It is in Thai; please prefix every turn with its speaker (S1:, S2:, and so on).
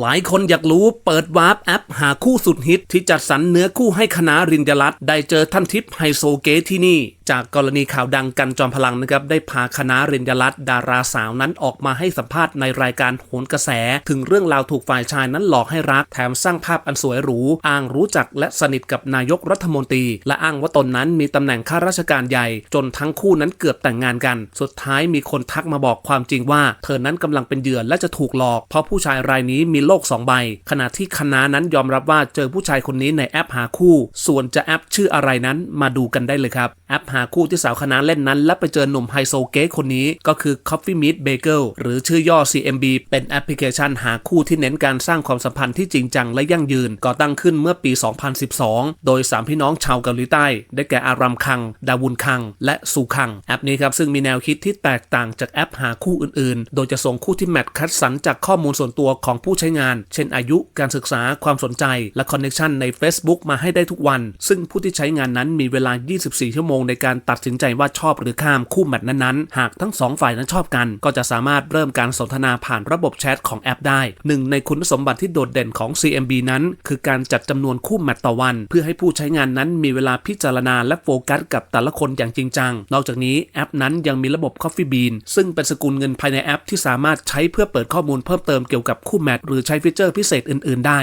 S1: หลายคนอยากรู้เปิดวาร์ปแอปหาคู่สุดฮิตที่จัดสรรเนื้อคู่ให้คณะรินยรัตได้เจอท่านทิพย์ไฮโซเกที่นี่ จากกรณีข่าวดังกันจอมพลังนะครับ ได้พาคณะรินยรัตดาราสาวนั้นออกมาให้สัมภาษณ์ในรายการโหนกระแส ถึงเรื่องราวถูกฝ่ายชายนั้นหลอกให้รัก แถมสร้างภาพอันสวยหรู อ้างรู้จักและสนิทกับนายกรัฐมนตรี และอ้างว่าตนนั้นมีตำแหน่งข้าราชการใหญ่ จนทั้งคู่นั้นเกือบแต่งงานกัน สุดท้ายมีคนทักมาบอกความจริงว่า เธอนั้นกำลังเป็นเหยื่อและจะถูกหลอก เพราะผู้ชายรายนี้มีโลกสองใบ ขณะที่คณะนั้นยอมรับว่าเจอผู้ชายคนนี้ในแอปหาคู่ ส่วนจะแอปชื่ออะไรนั้นมาดูกันได้เลยครับ แอปหาคู่ที่สาวคณะเล่นนั้น และไปเจอหนุ่มไฮโซเก๋คนนี้ก็คือ Coffee Meet Bagel หรือชื่อย่อ CMB เป็นแอปพลิเคชันหาคู่ที่เน้นการสร้างความสัมพันธ์ที่จริงจังและยั่งยืนก่อตั้งขึ้นเมื่อปี 2012 โดย 3 พี่น้องชาวเกาหลีใต้ ได้แก่อารัมคัง ดาวุนคัง และซูคัง แอปนี้ครับซึ่งมีแนวคิดที่แตกต่างจากแอปหาคู่อื่นๆ โดยจะส่งคู่ที่แมทคัดสรรจากข้อมูลส่วนตัวของผู้ใช้งาน เช่นอายุ การศึกษา ความสนใจ และคอนเนคชันใน Facebook มาให้ได้ทุกวัน ซึ่งผู้ที่ใช้งานนั้นมีเวลา 24 ชั่วโมงในการตัดสินใจว่าชอบหรือข้ามคู่แมทนั้นๆ หากทั้งสองฝ่ายนั้นชอบกัน ก็จะสามารถเริ่มการสนทนาผ่านระบบแชทของแอปได้ หนึ่งในคุณสมบัติที่โดดเด่นของ CMB นั้น คือการจัดจำนวนคู่แมทต่อวัน เพื่อให้ผู้ใช้งานนั้นมีเวลาพิจารณาและโฟกัสกับแต่ละคนอย่างจริงจัง นอกจากนี้แอปนั้นยังมีระบบ Coffee Bean ซึ่งเป็นสกุลเงินภายในแอปที่สามารถใช้เพื่อเปิดข้อมูลเพิ่มเติมเกี่ยวกับคู่แมทหรือใช้ฟีเจอร์พิเศษอื่น ๆ ได้